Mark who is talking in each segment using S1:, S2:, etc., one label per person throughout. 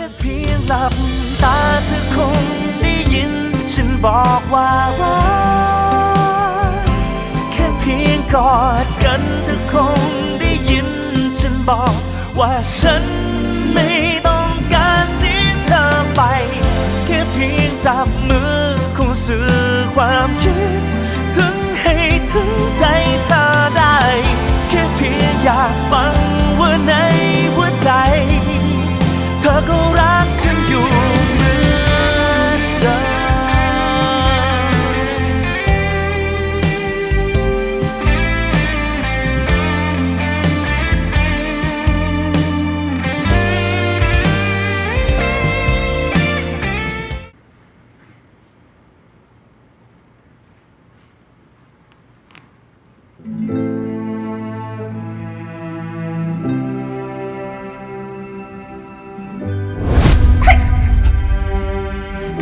S1: ค่เพียงหลับตาเธอคงได้ยิน ฉันบอกว่ารักแค่เพียงกอดกันเธอคงได้ยิน ฉันบอกว่าฉันไม่ต้องการเสียเธอไป แค่เพียงจับมือคงสื่อความคิด ถึงให้ถึงใจเธอได้ แค่เพียงอยากฟัง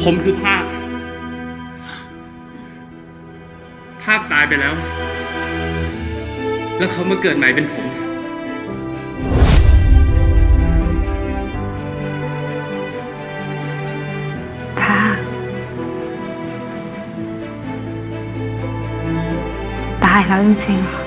S2: ผมคือภาค ภาคตายไปแล้ว แล้วเขามาเกิดใหม่เป็นผม
S3: ภาค ตายแล้วจริงๆเหรอ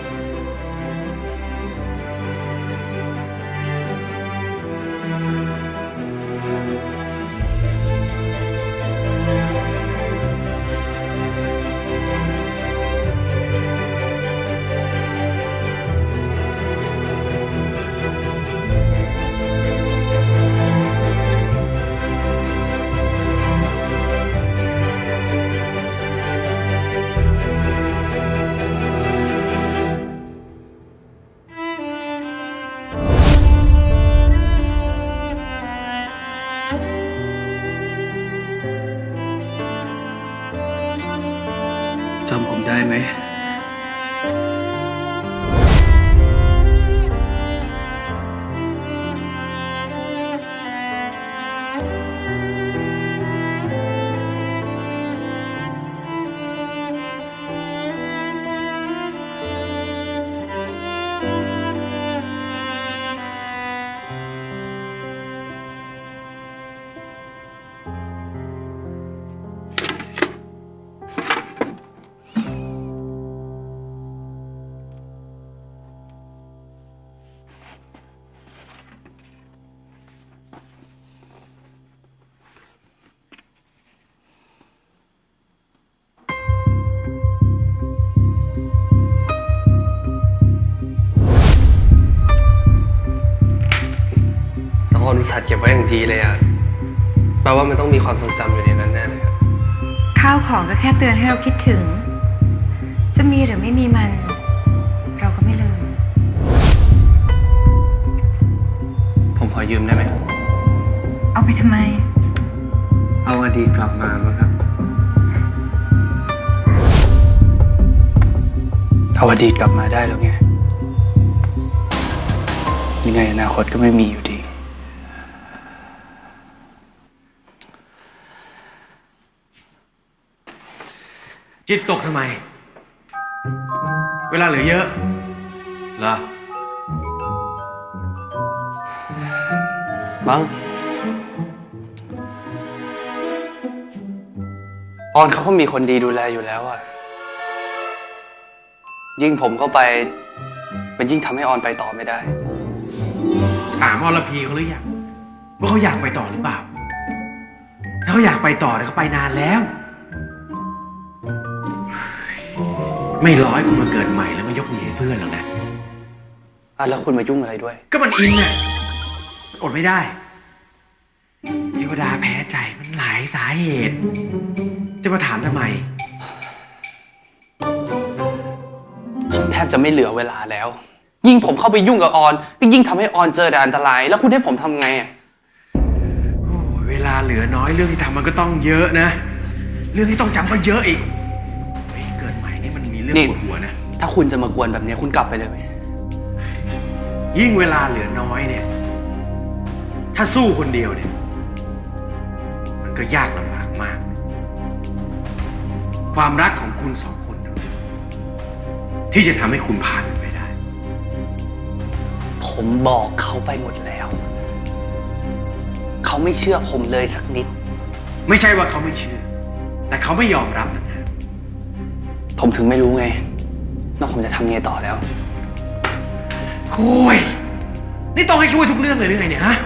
S4: น้องออนอุตส่าห์เก็บไว้อย่างดีเลยอะแปลว่ามันต้องมีความทรงจำอยู่ในนั้นแน่เลยอะ
S3: ข้าวของก็แค่เตือนให้เราคิดถึง จะมีหรือไม่มีมัน เราก็ไม่ลืม
S4: ผมขอยืมได้ไหม
S3: เอาไปทำไม
S4: เอาอดีตกลับมามั้งครับ
S5: เอาอดีตกลับมาได้แล้วไง ยังไงอนาคตก็ไม่มีอยู่ดี
S6: จิตตกทำไม เวลาเหลือเยอะเหรอ
S5: มั้งออนเขาก็มีคนดีดูแลอยู่แล้วอะยิ่งผมเข้าไป มันยิ่งทำให้ออนไปต่อไม่ได้
S6: ถามอรพีเขาหรือยังว่าเขาอยากไปต่อหรือเปล่า ถ้าเขาอยากไปต่อเนี่ยเขาไปนานแล้ว ไม่ร้อยคุณมาเกิดใหม่แล้วมายกมือให้เพื่อนหรอกนะ
S5: อะแล้วคุณมายุ่งอะไรด้วย
S6: ก็มันอินน่ะอดไม่ได้เทวดาแพ้ใจมันหลายสาเหตุ จะมาถามทำไม
S5: แทบจะไม่เหลือเวลาแล้ว ยิ่งผมเข้าไปยุ่งกับออน ก็ยิ่งทำให้ออนเจอแต่อันตราย แล้วคุณให้ผมทำไงอะ
S6: โอ้ยเวลาเหลือน้อยเรื่องที่ทำมันก็ต้องเยอะนะ เรื่องที่ต้องจำก็เยอะอีก เรื่องปวดหัวนะ
S5: ถ้าคุณจะมากวนแบบเนี้ยคุณกลับไปเลยไหม
S6: ยิ่งเวลาเหลือน้อยเนี่ย ถ้าสู้คนเดียวเนี่ย มันก็ยากลำบากมาก ความรักของคุณสองคนเท่านั้นที่จะทำให้คุณผ่านมันไปได้
S5: ผมบอกเขาไปหมดแล้ว เขาไม่เชื่อผมเลยสักนิด
S6: ไม่ใช่ว่าเขาไม่เชื่อ แต่เขาไม่ยอมรับต่างหาก
S5: ผมถึงไม่รู้ไงว่าผมจะทำไงต่อแล้ว
S6: โอ้ย นี่ต้องให้ช่วยทุกเรื่องเลยหรือไงเนี่ยฮะ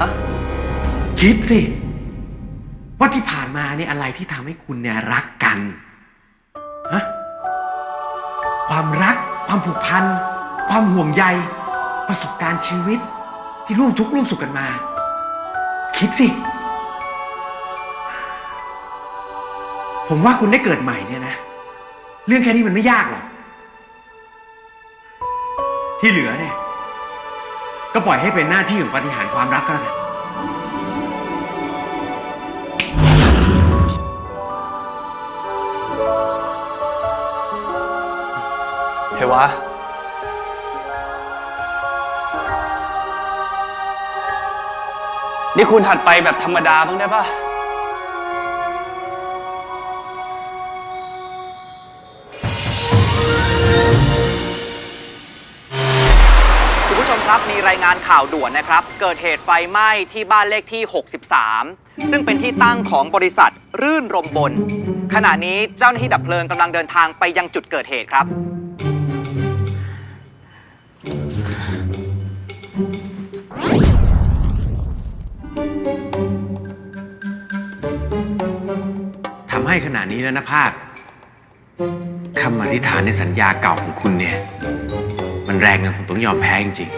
S5: อะ
S6: คิดสิ ว่าที่ผ่านมาเนี่ยอะไรที่ทำให้คุณเนี่ยรักกัน ฮะ ความรัก ความผูกพัน ความห่วงใย ประสบการณ์ชีวิต ที่ร่วมทุกข์ร่วมสุขกันมา คิดสิ ผมว่าคุณได้เกิดใหม่เนี่ยนะ เรื่องแค่นี้มันไม่ยากหรอก ที่เหลือเนี่ย ก็ปล่อยให้เป็นหน้าที่ของปฏิหารย์ความรักก็แล้วกัน
S5: เทวะ นี่คุณหัดไปแบบธรรมดาบ้างได้ปะ
S7: รายงานข่าวด่วนนะครับ เกิดเหตุไฟไหม้ที่บ้านเลขที่ 63 ซึ่งเป็นที่ตั้งของบริษัทรื่นรมบน ขณะนี้เจ้าหน้าที่ดับเพลิงกำลังเดินทางไปยังจุดเกิดเหตุครับ
S6: ทำให้ขนาดนี้แล้วนะภาคคำอธิษฐานในสัญญาเก่าของคุณเนี่ย มันแรงจนผมต้องยอมแพ้จริง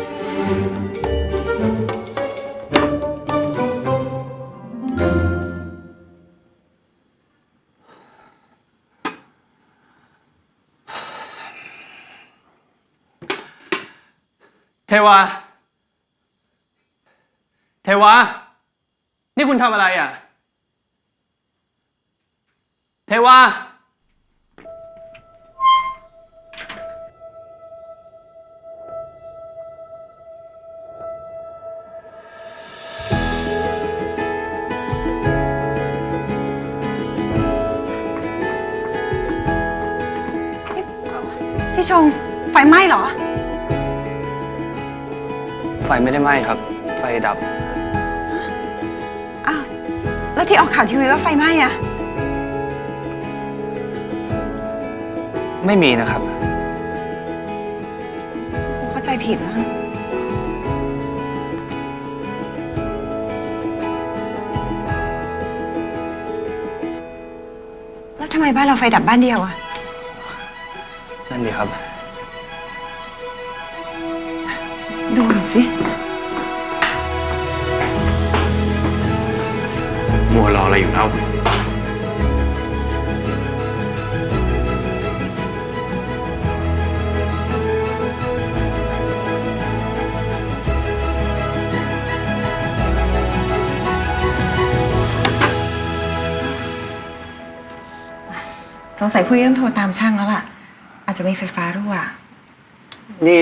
S5: เทวา เทวา นี่คุณทำอะไรอะ เทวา
S3: ชง ไฟไหม้เหรอ
S4: ไฟไม่ได้ไหม้ครับ ไฟดับ
S3: อ้าว แล้วที่ออกข่าวทีวีว่าไฟไหม้อะ
S4: ไม่มีนะครับ
S3: เข้าใจผิดแล้วแล้วทำไมบ้านเราไฟดับบ้านเดียวอะ
S4: นั่นดีครับ
S3: ดูหน่อยสิ
S6: ๆมัวรออะไรอยู่แล้ว
S3: สงสัยผู้นี้ต้องโทรตามช่างแล้วล่ะอา จจะมีไฟฟ้ารั่ว
S4: นี่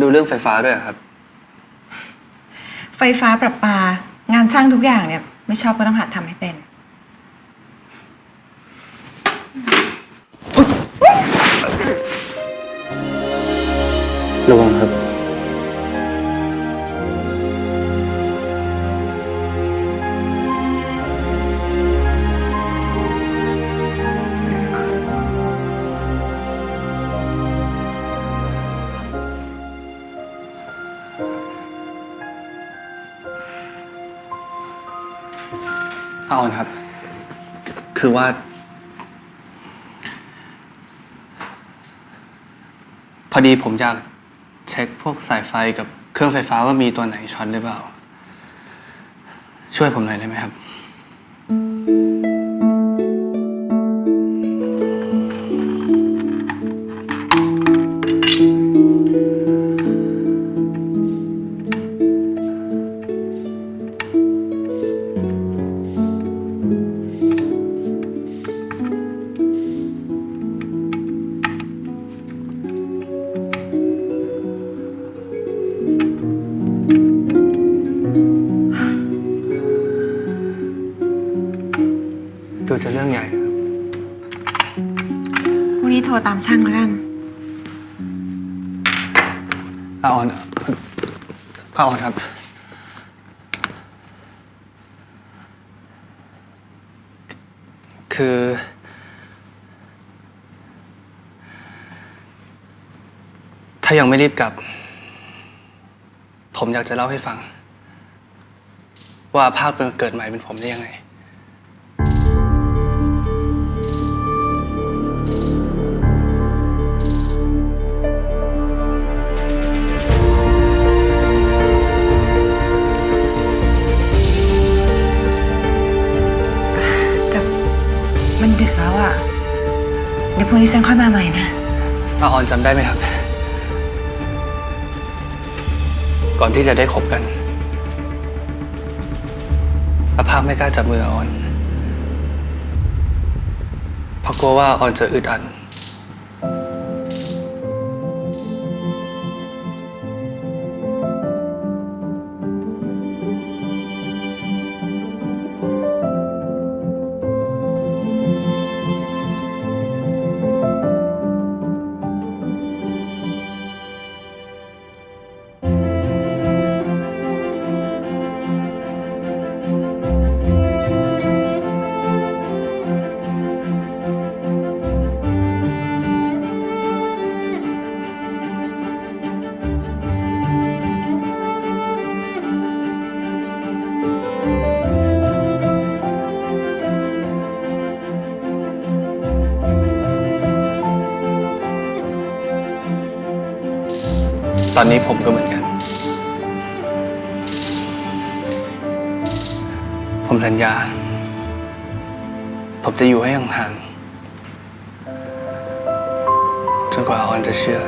S4: ดูเรื่องไฟฟ้าด้วยเหรอครับ
S3: ไฟฟ้าประปา งานช่างทุกอย่างเนี่ย ไม่ชอบก็ต้องหัดทำให้เป็น
S4: ระวังครับ คือว่า พอดีผมอยากเช็คพวกสายไฟกับเครื่องไฟฟ้าว่ามีตัวไหนช็อตหรือเปล่า ช่วยผมหน่อยได้ไหมครับ ยังไม่รีบกลับ ผมอยากจะเล่าให้ฟัง ว่าภาพเป็นเกิดใหม่เป็นผมได้ยังไง
S3: แต่มันดึกแล้วอะเดี๋ยวพรุ่งนี้ฉันค่อยมาใหม่นะ
S4: อาออนจำได้ไหมครับ ก่อนที่จะได้คบกันอาภาพไม่กล้าจับมืออาออน เพราะกลัวว่าออนจะอึดอัด ตอนนี้ผมก็เหมือนกัน ผมสัญญา ผมจะอยู่ให้ห่างๆจนกว่าออนจะเชื่อ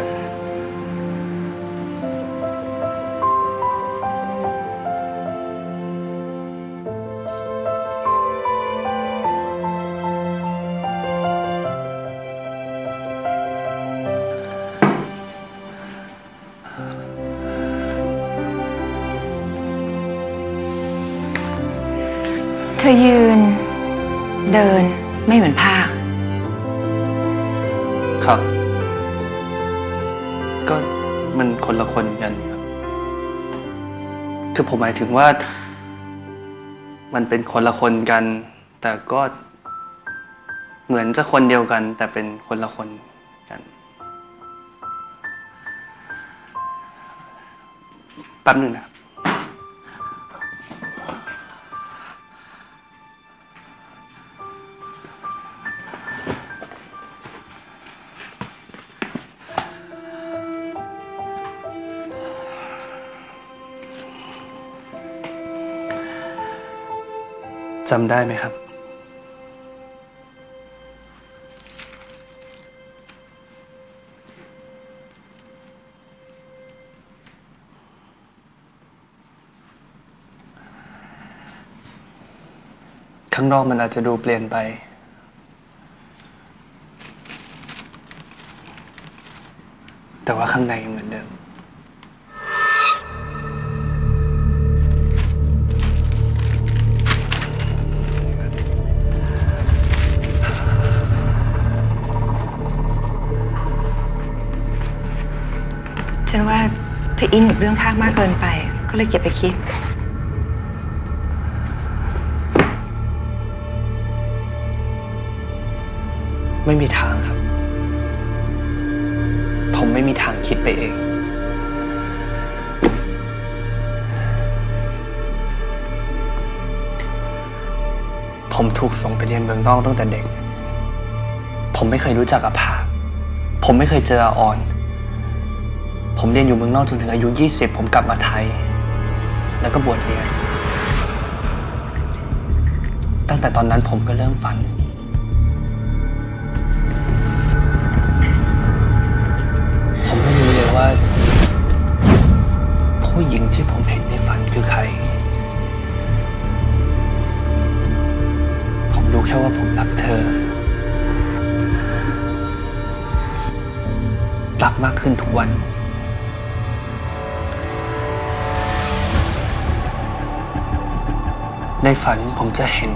S3: เธอยืน เดินไม่เหมือนภาค
S4: ครับ ก็มันคนละคนกันครับ คือผมหมายถึงว่า มันเป็นคนละคนกัน แต่ก็เหมือนจะคนเดียวกัน แต่เป็นคนละคนกัน แป๊บหนึ่งนะครับ จำได้ไหมครับ ข้างนอกมันอาจจะดูเปลี่ยนไป แต่ว่าข้างในยัน
S3: ฉันว่าเธออินกับเรื่องภาคมากเกินไป ก็เลยเก็บไปคิด
S4: ไม่มีทางครับ ผมไม่มีทางคิดไปเอง ผมถูกส่งไปเรียนเมืองนอกตั้งแต่เด็ก ผมไม่เคยรู้จักอาภาผมไม่เคยเจออาออน ผมเรียนอยู่เมืองนอกจนถึงอายุ 20 ผมกลับมาไทย แล้วก็บวชเรียน ตั้งแต่ตอนนั้นผมก็เริ่มฝัน ผมไม่รู้เลยว่า ผู้หญิงที่ผมเห็นในฝันคือใคร ผมรู้แค่ว่าผมรักเธอ รักมากขึ้นทุกวัน ในฝันผมจะเห็น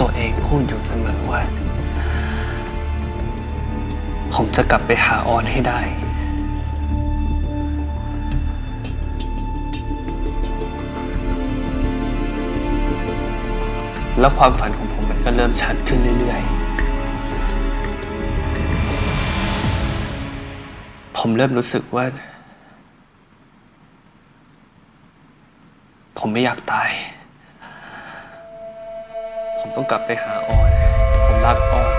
S4: ตัวเองพูดอยู่เสมอว่า ผมจะกลับไปหาออนให้ได้ แล้วความฝันของผมมันก็เริ่มชัดขึ้นเรื่อยๆ ผมเริ่มรู้สึกว่า ผมไม่อยากตาย ผมต้องกลับไปหาออน ผมรักออน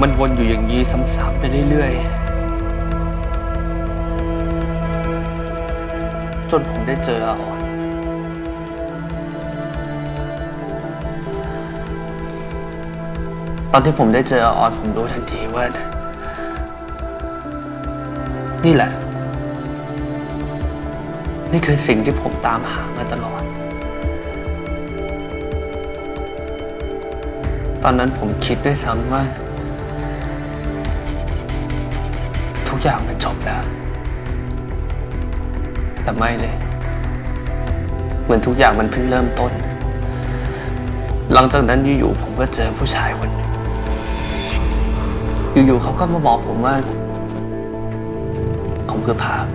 S4: มันวนอยู่อย่างนี้ซ้ำๆไปเรื่อยๆ จนผมได้เจอออน ตอนที่ผมได้เจออออนผมรู้ทันทีว่า นี่แหละ นี่คือสิ่งที่ผมตามหามาตลอด ตอนนั้นผมคิดด้วยซ้ำว่า ทุกอย่างมันจบแล้ว แต่ไม่เลย เหมือนทุกอย่างมันเพิ่งเริ่มต้น หลังจากนั้นอยู่ๆผมก็เจอผู้ชายคนหนึ่งอยู่ๆเขาก็มาบอกผมว่า ผมคือภาพ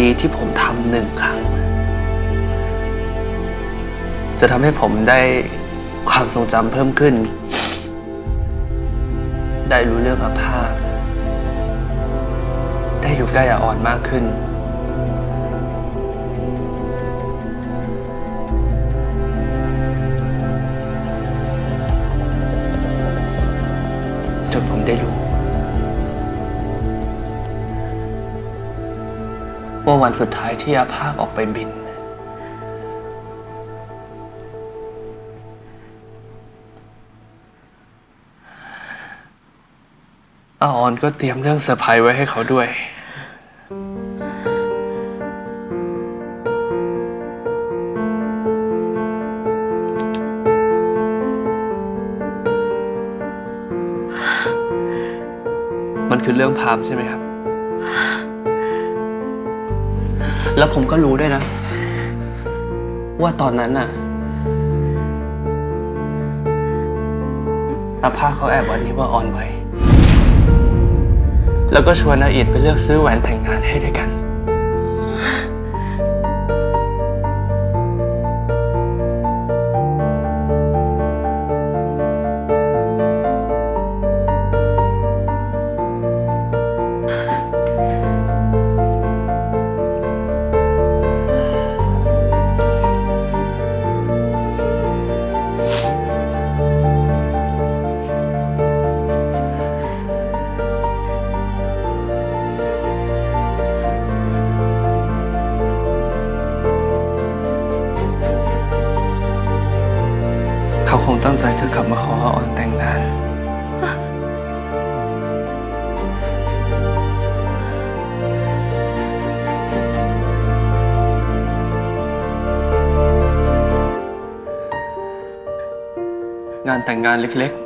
S4: ดีที่ผมทำหนึ่งครั้ง จะทำให้ผมได้ความทรงจำเพิ่มขึ้น ได้รู้เรื่องอาภาษได้อยู่ใกล้อาอ่อนมากขึ้น จนผมได้รู้ วันสุดท้ายที่อาภาคออกไปบิน อาออนก็เตรียมเรื่องเซอร์ไพรส์ไว้ให้เขาด้วย มันคือเรื่องพามใช่ไหมครับ แล้วผมก็รู้ด้วยนะ ว่าตอนนั้นน่ะอาภาเขาแอบวันนี้ว่าออนไว้ แล้วก็ชวนอาอิดไปเลือกซื้อแหวนแต่งงานให้ด้วยกันานแต่งงานเล็กๆ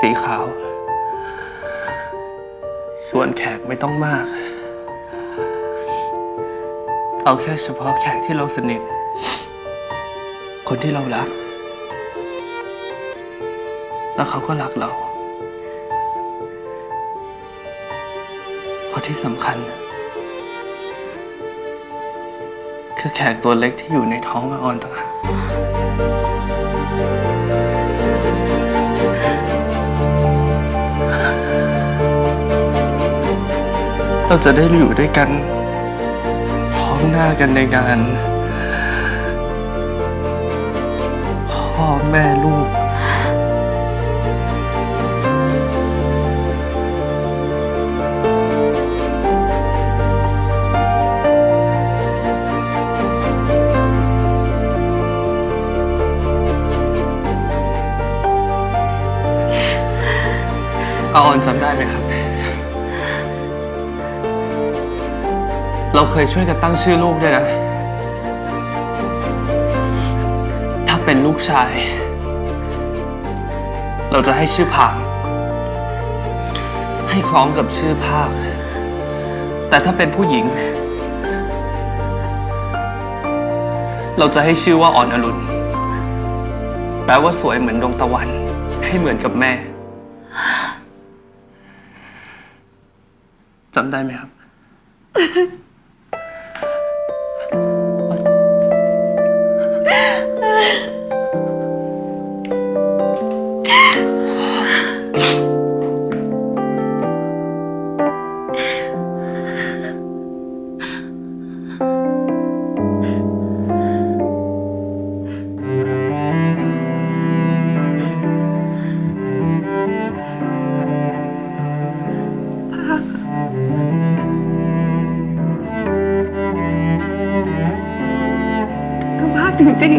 S4: สีขาว ชวนแขกไม่ต้องมาก เอาแค่เฉพาะแขกที่เราสนิท คนที่เรารัก แล้วเขาก็รักเราเพราะที่สำคัญ คือแขกตัวเล็กที่อยู่ในท้องอาออนต่างหาก เราจะได้อยู่ด้วยกันท้องหน้ากันในงานพ่อแม่ลูก อาออนจำได้ไหมครับ เราเคยช่วยกันตั้งชื่อลูกด้วยนะ ถ้าเป็นลูกชาย เราจะให้ชื่อผางให้คล้องกับชื่อภาค แต่ถ้าเป็นผู้หญิง เราจะให้ชื่อว่าอ่อนอรุณ
S5: แปลว่าสวยเหมือนดวงตะวัน ให้เหมือนกับแม่จำได้ไหมครับ
S3: ริง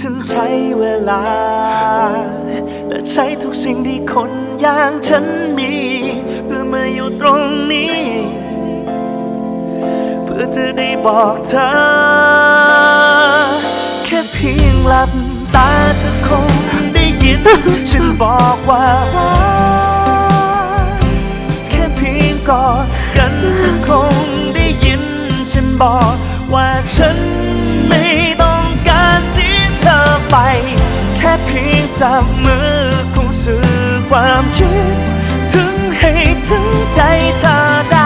S1: ฉันใช้เวลา และใช้ทุกสิ่งที่คนอย่างฉันมีเพื่อมาอยู่ตรงนี้ เพื่อจะได้บอกเธอ แค่เพียงหลับตาเธอคงได้ยิน ฉันบอกว่ารักแค่เพียงกอดกันเธอคงได้ยิน ฉันบอกว่าฉัน ไป แค่เพียงจับมือคงสื่อความคิด ถึงให้ถึงใจเธอได้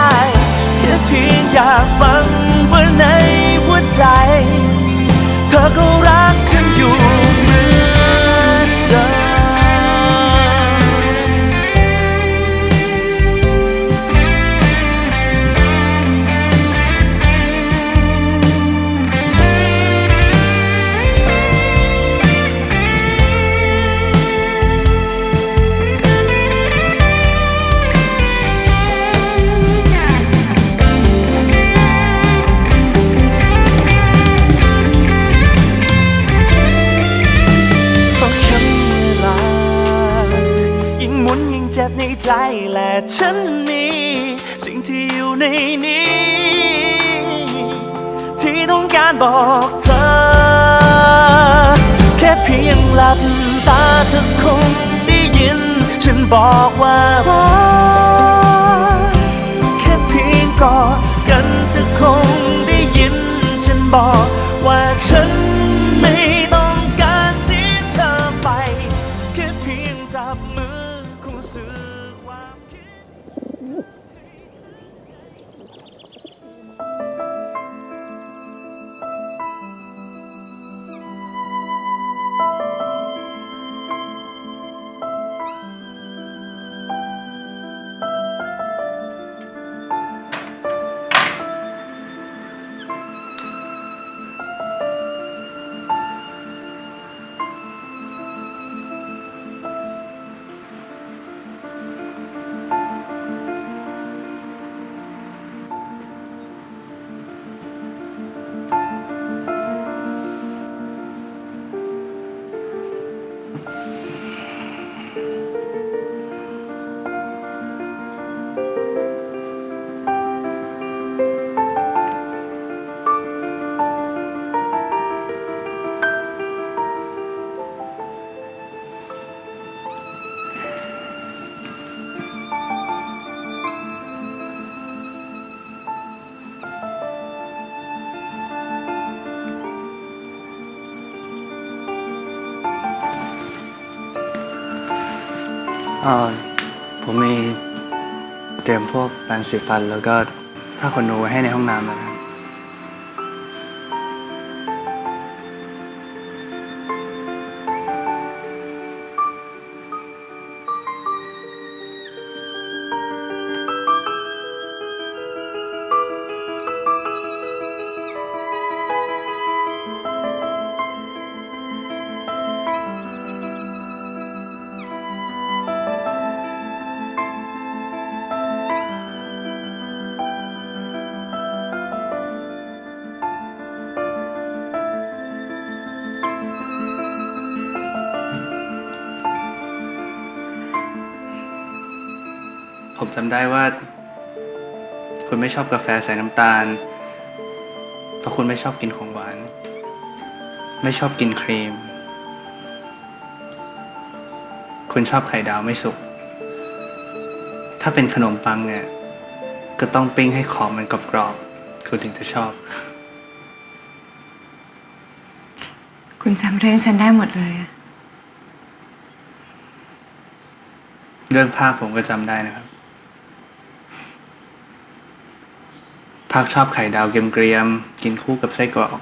S1: บอกเธอ แค่เพียงหลับตาเธอคงได้ยิน ฉันบอกว่ารักแค่เพียงกอดกันเธอคงได้ยิน ฉันบอกว่าฉัน อ่อ
S4: ผมมีเตรียมพวกแปรงสีฟันแล้วก็ผ้าขนหนูไว้ให้ในห้องน้ำนะครับ จำได้ว่า คุณไม่ชอบกาแฟใส่น้ำตาล เพราะคุณไม่ชอบกินของหวาน ไม่ชอบกินครีม คุณชอบไข่ดาวไม่สุก ถ้าเป็นขนมปังเนี่ย ก็ต้องปิ้งให้ขอบมันกรอบๆ คุณถึงจะชอบ
S3: คุณจำเรื่องฉันได้หมดเลยอะ
S4: เรื่องภาคผมก็จำได้นะครับ ภาคชอบไข่ดาวเกรียมๆกินคู่กับไส้กรอก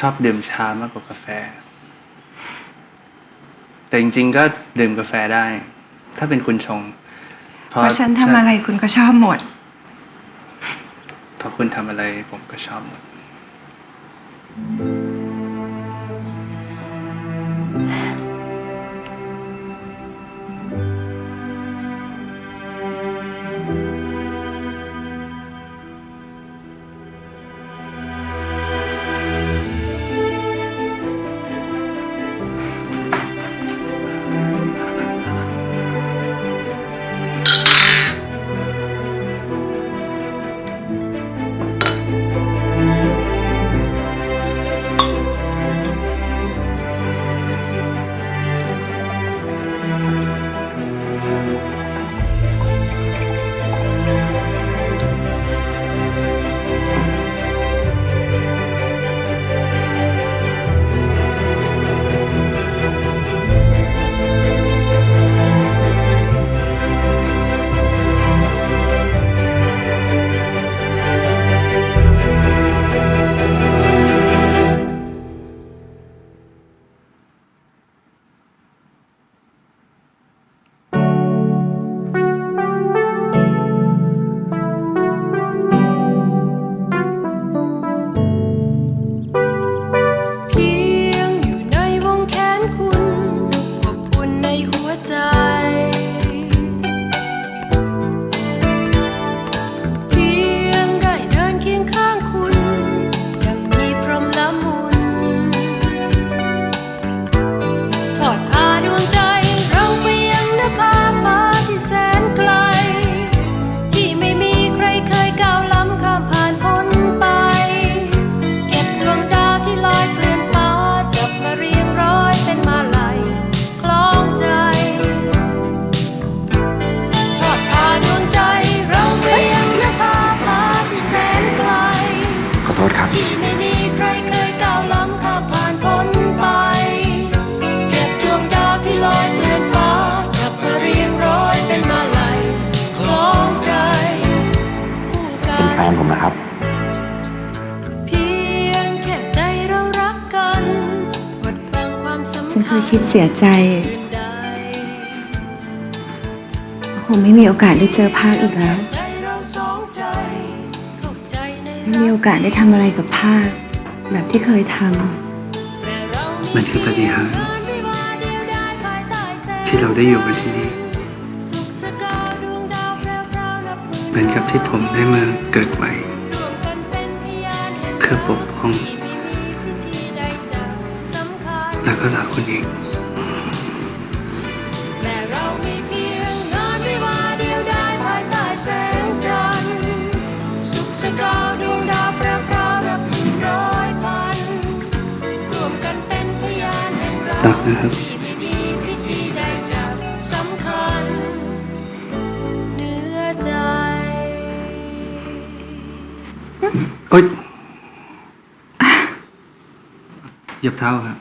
S4: ชอบดื่มชามากกว่ากาแฟ แต่จริงๆก็ดื่มกาแฟได้ ถ้าเป็นคุณชง
S3: เพราะฉันทำอะไรคุณก็ชอบหมด
S4: เพราะคุณทำอะไรผมก็ชอบหมด
S8: เอกาสได้เจอ
S3: ภาคอีกแล้วไม่มีโอกาสได้ทำอะไรกับภาค แบบที่เคยท
S8: และเรา
S4: มันคือปาฏิหาริย์ที่เราได้อยู่กันที่นี่เหมือนกับที่ผมได้มาเกิดใหม่
S8: เพื่
S4: อปกป้อง แล้วก็รักคุณอีก
S8: แห่งรักรักนะ
S4: ครับ
S8: ที่ไม่มีพิธีใดจะสำคัญเหนือใจ
S4: โอ๊ยเหยียบเท้าครับ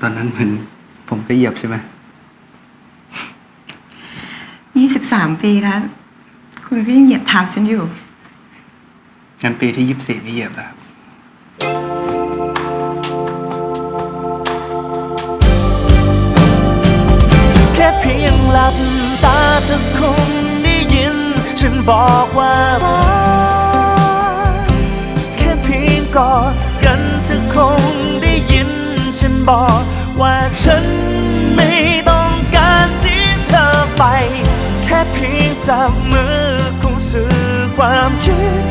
S4: ตอนนั้นเหมือนผมก็เหยียบใช่ไหมำ
S3: 23ปีแล้ว คุณก็ยังเหยียบเท้าฉันอยู่
S4: งั้นปีที่ยี่สิบสี่ไม่เหยียบแล้ว
S1: เธอคงได้ยิน ฉันบอกว่าแค่เพียงกอดกันเธอคงได้ยิน ฉันบอกว่าฉันไม่ต้องการเสียเธอไป แค่เพียงจับมือคงสื่อความคิด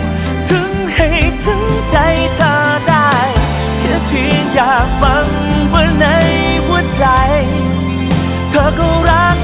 S1: ถึงให้ถึงใจเธอได้ แค่เพียงอยากฟังว่าในหัวใจ เธอก็รัก